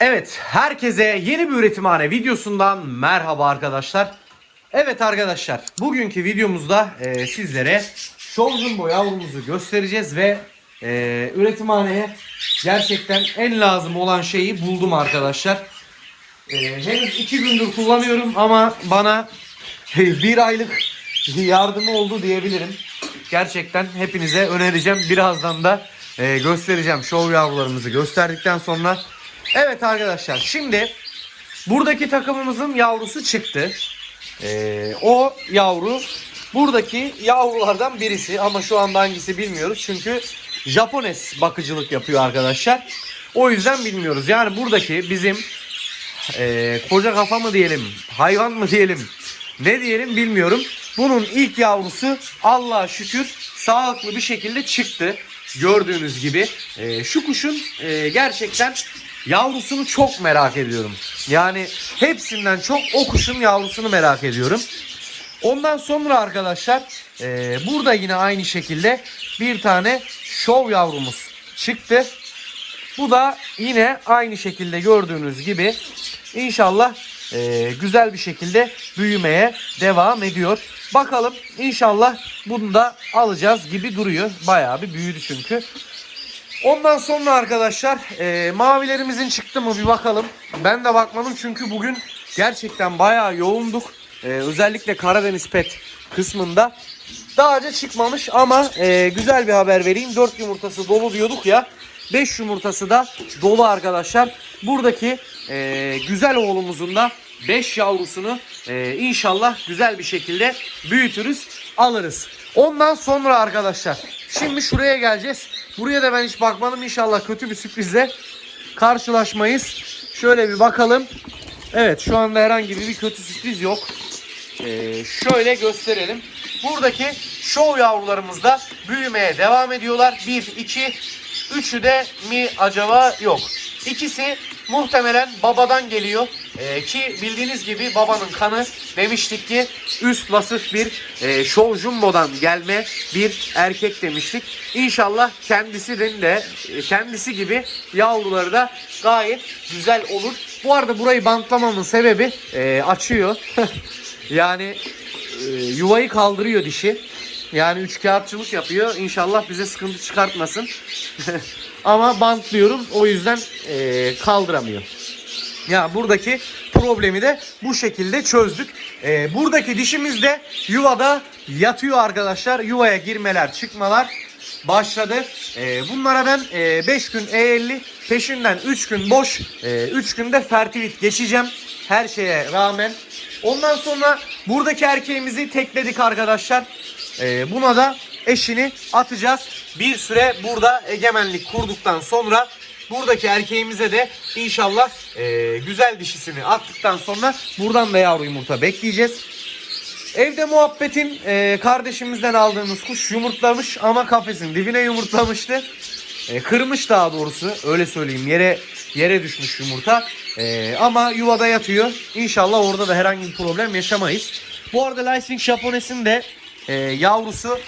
Evet, herkese yeni bir üretimhane videosundan merhaba arkadaşlar. Evet arkadaşlar, bugünkü videomuzda e, sizlere Show Jumbo yavrumuzu göstereceğiz ve e, üretimhaneye gerçekten en lazım olan şeyi buldum arkadaşlar. E, henüz iki gündür kullanıyorum ama bana bir aylık yardımı oldu diyebilirim. Gerçekten hepinize önereceğim. Birazdan da e, göstereceğim show yavrularımızı gösterdikten sonra. Evet arkadaşlar şimdi buradaki takımımızın yavrusu çıktı. E, o yavru buradaki yavrulardan birisi ama şu anda hangisi bilmiyoruz. Çünkü Japones bakıcılık yapıyor arkadaşlar. O yüzden bilmiyoruz. Yani buradaki bizim e, koca kafa mı diyelim, hayvan mı diyelim, ne diyelim bilmiyorum. Bunun ilk yavrusu Allah'a şükür sağlıklı bir şekilde çıktı. Gördüğünüz gibi E, şu kuşun e, gerçekten yavrusunu çok merak ediyorum. Yani hepsinden çok o kuşun yavrusunu merak ediyorum. Ondan sonra arkadaşlar e, burada yine aynı şekilde bir tane şov yavrumuz çıktı. Bu da yine aynı şekilde gördüğünüz gibi inşallah e, güzel bir şekilde büyümeye devam ediyor. Bakalım inşallah bunu da alacağız gibi duruyor. Bayağı bir büyüdü çünkü. Ondan sonra arkadaşlar e, mavilerimizin çıktı mı bir bakalım. Ben de bakmadım çünkü bugün gerçekten bayağı yoğunduk. E, özellikle Karadeniz Pet kısmında. Daha önce çıkmamış ama e, güzel bir haber vereyim. 4 yumurtası dolu diyorduk ya. 5 yumurtası da dolu arkadaşlar. Buradaki e, güzel oğlumuzun da 5 yavrusunu e, inşallah güzel bir şekilde büyütürüz, alırız. Ondan sonra arkadaşlar şimdi şuraya geleceğiz. Buraya da ben hiç bakmadım inşallah kötü bir sürprizle karşılaşmayız. Şöyle bir bakalım. Evet şu anda herhangi bir kötü sürpriz yok. Ee, şöyle gösterelim. Buradaki show yavrularımız da büyümeye devam ediyorlar. 1, 2, üçü de mi acaba yok. İkisi muhtemelen babadan geliyor. Ee, ki bildiğiniz gibi babanın kanı demiştik ki üst vasıf bir e, show jumbo'dan gelme bir erkek demiştik. İnşallah kendisinin de e, kendisi gibi yavruları da gayet güzel olur. Bu arada burayı bantlamamın sebebi e, açıyor. yani e, yuvayı kaldırıyor dişi. Yani üç kağıtçılık yapıyor. İnşallah bize sıkıntı çıkartmasın. Ama bantlıyorum. O yüzden e, kaldıramıyor. Ya buradaki problemi de bu şekilde çözdük. E, buradaki dişimiz de yuvada yatıyor arkadaşlar. Yuvaya girmeler çıkmalar başladı. E, bunlara ben 5 gün E50 peşinden 3 gün boş 3 günde fertilit geçeceğim. Her şeye rağmen. Ondan sonra buradaki erkeğimizi tekledik arkadaşlar. Ee, buna da eşini atacağız. Bir süre burada egemenlik kurduktan sonra buradaki erkeğimize de inşallah e, güzel dişisini attıktan sonra buradan da yavru yumurta bekleyeceğiz. Evde muhabbetin e, kardeşimizden aldığımız kuş yumurtlamış ama kafesin dibine yumurtlamıştı. E, kırmış daha doğrusu öyle söyleyeyim yere yere düşmüş yumurta. E, ama yuvada yatıyor. İnşallah orada da herhangi bir problem yaşamayız. Bu arada Lightwing Japones'in de e, yavrusu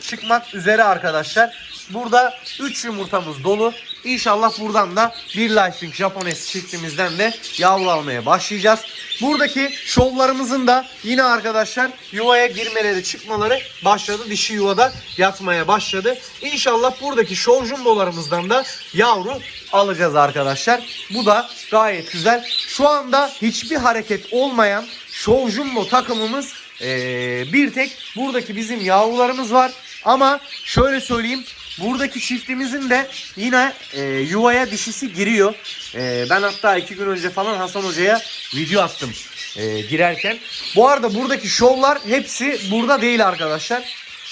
çıkmak üzere arkadaşlar. Burada 3 yumurtamız dolu. İnşallah buradan da bir Lightwing Japones çiftimizden de yavru almaya başlayacağız. Buradaki şovlarımızın da yine arkadaşlar yuvaya girmeleri çıkmaları başladı. Dişi yuvada yatmaya başladı. İnşallah buradaki şov jumbolarımızdan da yavru alacağız arkadaşlar. Bu da gayet güzel. Şu anda hiçbir hareket olmayan şov jumbo takımımız ee, bir tek buradaki bizim yavrularımız var. Ama şöyle söyleyeyim. Buradaki çiftimizin de yine e, yuvaya dişisi giriyor. E, ben hatta iki gün önce falan Hasan Hoca'ya video attım e, girerken. Bu arada buradaki şovlar hepsi burada değil arkadaşlar.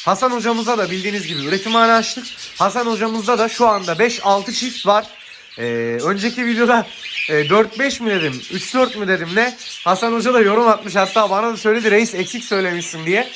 Hasan hocamıza da bildiğiniz gibi üretimhane açtık. Hasan hocamızda da şu anda 5-6 çift var. Ee, önceki videoda e, 4-5 mi dedim 3-4 mü dedim ne Hasan Hoca da yorum atmış hatta bana da söyledi reis eksik söylemişsin diye.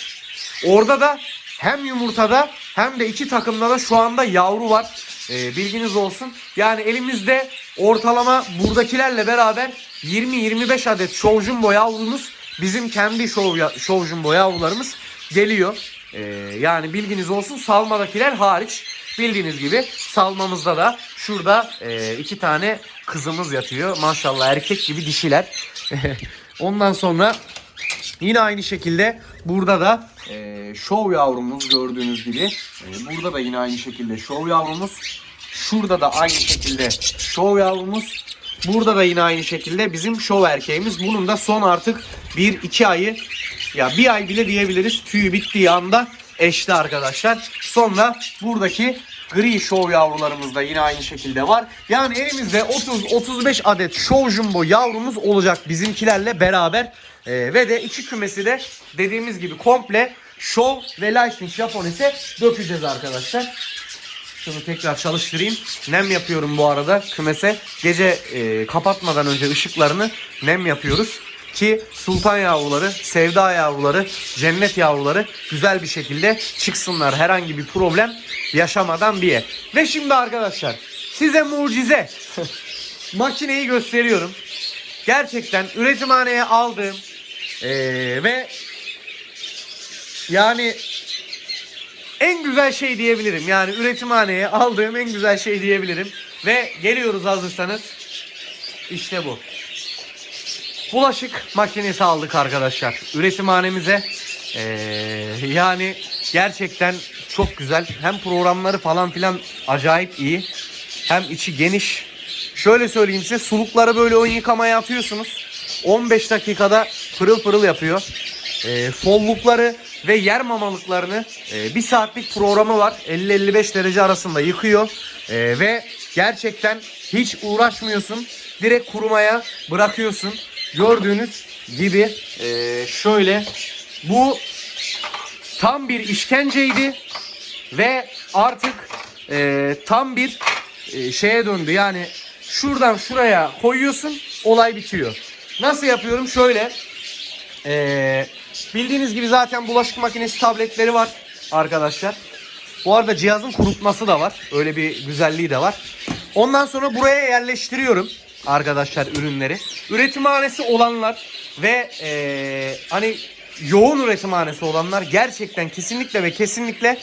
Orada da hem yumurtada hem de iki takımda da şu anda yavru var. Ee, bilginiz olsun. Yani elimizde ortalama buradakilerle beraber 20-25 adet show jumbo yavrumuz bizim kendi ya- show jumbo yavrularımız geliyor. Ee, yani bilginiz olsun salmadakiler hariç. bildiğiniz gibi salmamızda da şurada e, iki tane kızımız yatıyor. Maşallah erkek gibi dişiler. Ondan sonra Yine aynı şekilde burada da e, şov yavrumuz gördüğünüz gibi. E, burada da yine aynı şekilde şov yavrumuz. Şurada da aynı şekilde şov yavrumuz. Burada da yine aynı şekilde bizim şov erkeğimiz. Bunun da son artık 1-2 ayı ya bir ay bile diyebiliriz tüyü bittiği anda eşli arkadaşlar. Sonra buradaki gri şov yavrularımız da yine aynı şekilde var. Yani elimizde 30-35 adet şov jumbo yavrumuz olacak bizimkilerle beraber. Ee, ve de iki kümesi de dediğimiz gibi komple şov ve licensing Japones'e dökeceğiz arkadaşlar. Şunu tekrar çalıştırayım. Nem yapıyorum bu arada kümese. Gece e, kapatmadan önce ışıklarını nem yapıyoruz. Ki sultan yavruları, sevda yavruları, cennet yavruları güzel bir şekilde çıksınlar. Herhangi bir problem yaşamadan diye. Ve şimdi arkadaşlar size mucize makineyi gösteriyorum. Gerçekten üretimhaneye aldığım e, ve yani en güzel şey diyebilirim. Yani üretimhaneye aldığım en güzel şey diyebilirim. Ve geliyoruz hazırsanız. İşte bu. Bulaşık makinesi aldık arkadaşlar. Üretimhanemize. Ee, yani gerçekten çok güzel. Hem programları falan filan acayip iyi. Hem içi geniş. Şöyle söyleyeyim size sulukları böyle ön yıkamaya atıyorsunuz. 15 dakikada pırıl pırıl yapıyor. E, follukları ve yer mamalıklarını e, bir saatlik programı var. 50-55 derece arasında yıkıyor. E, ve gerçekten hiç uğraşmıyorsun. Direkt kurumaya bırakıyorsun. Gördüğünüz gibi e, şöyle bu tam bir işkenceydi ve artık e, tam bir e, şeye döndü. Yani şuradan şuraya koyuyorsun olay bitiyor. Nasıl yapıyorum? Şöyle e, bildiğiniz gibi zaten bulaşık makinesi tabletleri var arkadaşlar. Bu arada cihazın kurutması da var. Öyle bir güzelliği de var. Ondan sonra buraya yerleştiriyorum arkadaşlar ürünleri. Üretimhanesi olanlar ve e, hani yoğun üretimhanesi olanlar gerçekten kesinlikle ve kesinlikle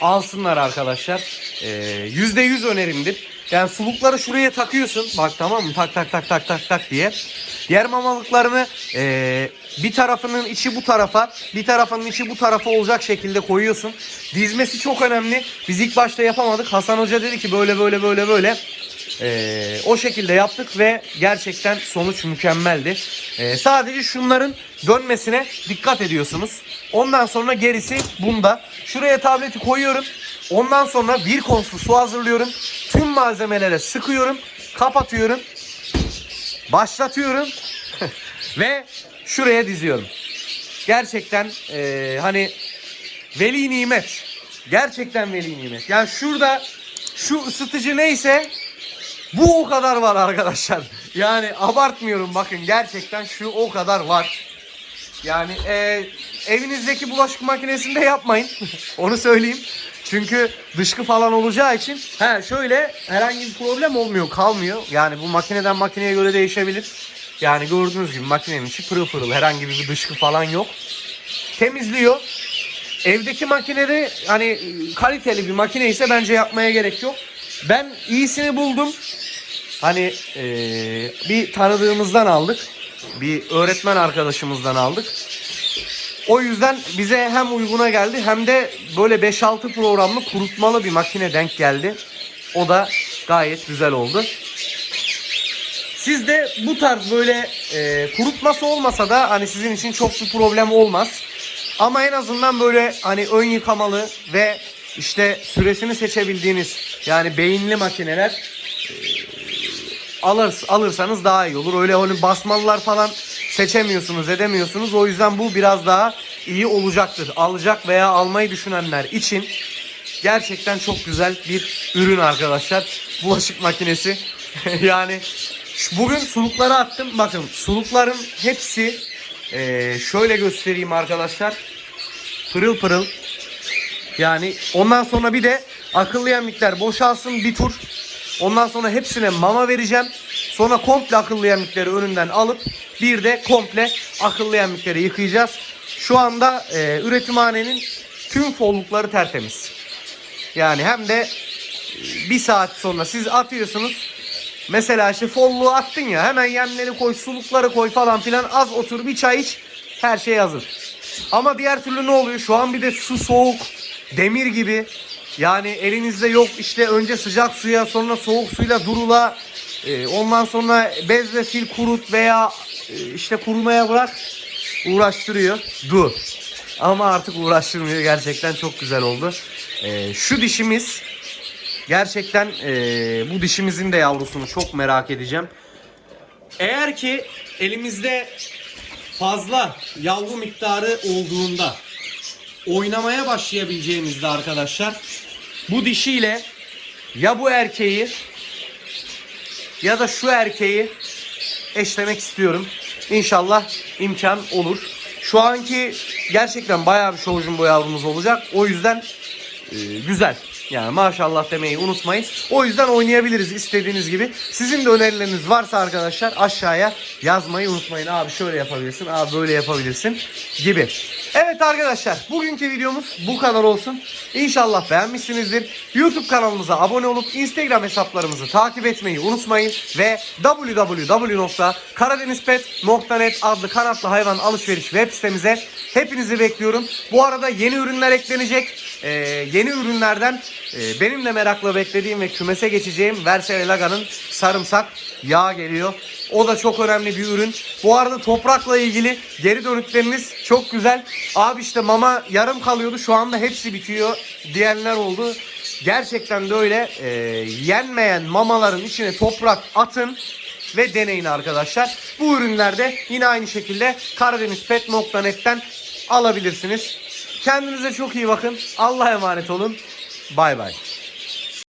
alsınlar arkadaşlar. E, Yüzde yüz önerimdir. Yani sulukları şuraya takıyorsun. Bak tamam mı? Tak tak tak tak tak tak diye. Diğer mamalıklarını e, bir tarafının içi bu tarafa, bir tarafının içi bu tarafa olacak şekilde koyuyorsun. Dizmesi çok önemli. Biz ilk başta yapamadık. Hasan Hoca dedi ki böyle böyle böyle böyle. Ee, o şekilde yaptık ve gerçekten sonuç mükemmeldi. Ee, sadece şunların dönmesine dikkat ediyorsunuz. Ondan sonra gerisi bunda. Şuraya tableti koyuyorum. Ondan sonra bir konsuz su hazırlıyorum. Tüm malzemelere sıkıyorum. Kapatıyorum. Başlatıyorum. ve şuraya diziyorum. Gerçekten ee, hani veli nimet. Gerçekten veli nimet. Yani şurada şu ısıtıcı neyse bu o kadar var arkadaşlar. Yani abartmıyorum bakın gerçekten şu o kadar var. Yani e, evinizdeki bulaşık makinesinde yapmayın. Onu söyleyeyim. Çünkü dışkı falan olacağı için he şöyle herhangi bir problem olmuyor, kalmıyor. Yani bu makineden makineye göre değişebilir. Yani gördüğünüz gibi makinenin içi pırıl pırıl. Herhangi bir dışkı falan yok. Temizliyor. Evdeki makinede hani kaliteli bir makine ise bence yapmaya gerek yok. Ben iyisini buldum. Hani eee, bir tanıdığımızdan aldık. Bir öğretmen arkadaşımızdan aldık. O yüzden bize hem uyguna geldi hem de böyle 5-6 programlı kurutmalı bir makine denk geldi. O da gayet güzel oldu. Siz de bu tarz böyle e, kurutması olmasa da hani sizin için çok bir problem olmaz. Ama en azından böyle hani ön yıkamalı ve işte süresini seçebildiğiniz yani beyinli makineler alır, alırsanız daha iyi olur. Öyle hani basmalılar falan seçemiyorsunuz, edemiyorsunuz. O yüzden bu biraz daha iyi olacaktır. Alacak veya almayı düşünenler için gerçekten çok güzel bir ürün arkadaşlar. Bulaşık makinesi. yani bugün sulukları attım. Bakın sulukların hepsi eee, şöyle göstereyim arkadaşlar. Pırıl pırıl. Yani ondan sonra bir de akıllı yemlikler boşalsın bir tur. Ondan sonra hepsine mama vereceğim. Sonra komple akıllı yemlikleri önünden alıp bir de komple akıllı yemlikleri yıkayacağız. Şu anda e, üretimhanenin tüm follukları tertemiz. Yani hem de bir saat sonra siz atıyorsunuz. Mesela işte folluğu attın ya hemen yemleri koy, sulukları koy falan filan az otur bir çay iç her şey hazır. Ama diğer türlü ne oluyor? Şu an bir de su soğuk, demir gibi. Yani elinizde yok işte önce sıcak suya sonra soğuk suyla durula. e, ondan sonra bezle sil kurut veya e, işte kurumaya bırak uğraştırıyor. Du. Ama artık uğraştırmıyor. Gerçekten çok güzel oldu. E, şu dişimiz gerçekten e, bu dişimizin de yavrusunu çok merak edeceğim. Eğer ki elimizde fazla yavru miktarı olduğunda oynamaya başlayabileceğimizde arkadaşlar bu dişiyle ya bu erkeği ya da şu erkeği eşlemek istiyorum. İnşallah imkan olur. Şu anki gerçekten bayağı bir şovjun bu yavrumuz olacak. O yüzden e, güzel. Yani maşallah demeyi unutmayın. O yüzden oynayabiliriz istediğiniz gibi. Sizin de önerileriniz varsa arkadaşlar aşağıya yazmayı unutmayın. Abi şöyle yapabilirsin, abi böyle yapabilirsin gibi. Evet arkadaşlar bugünkü videomuz bu kadar olsun. İnşallah beğenmişsinizdir. YouTube kanalımıza abone olup Instagram hesaplarımızı takip etmeyi unutmayın. Ve www.karadenizpet.net adlı kanatlı hayvan alışveriş web sitemize hepinizi bekliyorum. Bu arada yeni ürünler eklenecek. Ee, yeni ürünlerden e, benim de merakla beklediğim ve kümese geçeceğim Versel Laga'nın sarımsak yağı geliyor. O da çok önemli bir ürün. Bu arada toprakla ilgili geri dönükleriniz çok güzel. Abi işte mama yarım kalıyordu. Şu anda hepsi bitiyor diyenler oldu. Gerçekten de öyle. Ee, yenmeyen mamaların içine toprak atın ve deneyin arkadaşlar. Bu ürünlerde yine aynı şekilde karadenizpet.net'ten alabilirsiniz. Kendinize çok iyi bakın. Allah'a emanet olun. Bay bay.